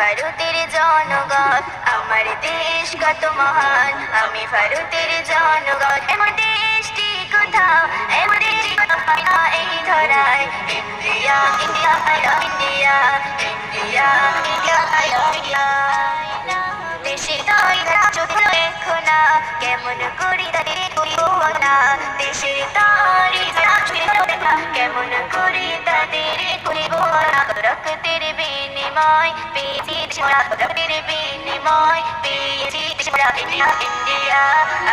ভারতের জনগণ, আমার দেশ কত মহান, আমি ভারতের জনগণ। এমন দেশটি কোথাও, এমন দেশটি না এই ধরায়। India India India India India I love India দেশের তাই যদি লেখো না কেমন করি বিনিময় পেয়েছি ছোড়া রক্তের বিনিময় পেয়েছি ছোড়া India India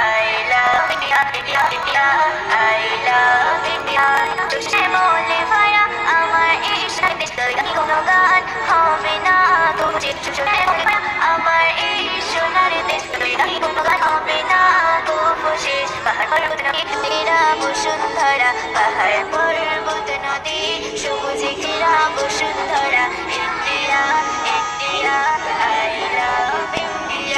I love India India India I love India তুষে বলে ভাড়া আমার এই সাথে কোনো গান হবে না শুনে বলে আমার এই সোনার দেশ তুই কোনো গান হবে না গো শেষ পাহাড় পর্বত নদী ঘেরা বসুন্ধরা পাহাড় পর্বত নদী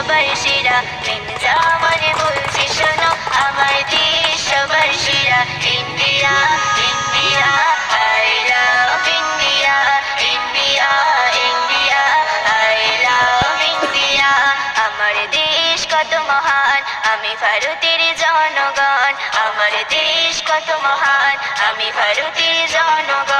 সবার বলছে শোনো আমার আই আই লাভ দেশ কত মহান, আমি ভারতের জনগণ। আমার দেশ কত মহান, আমি ভারতের জনগণ।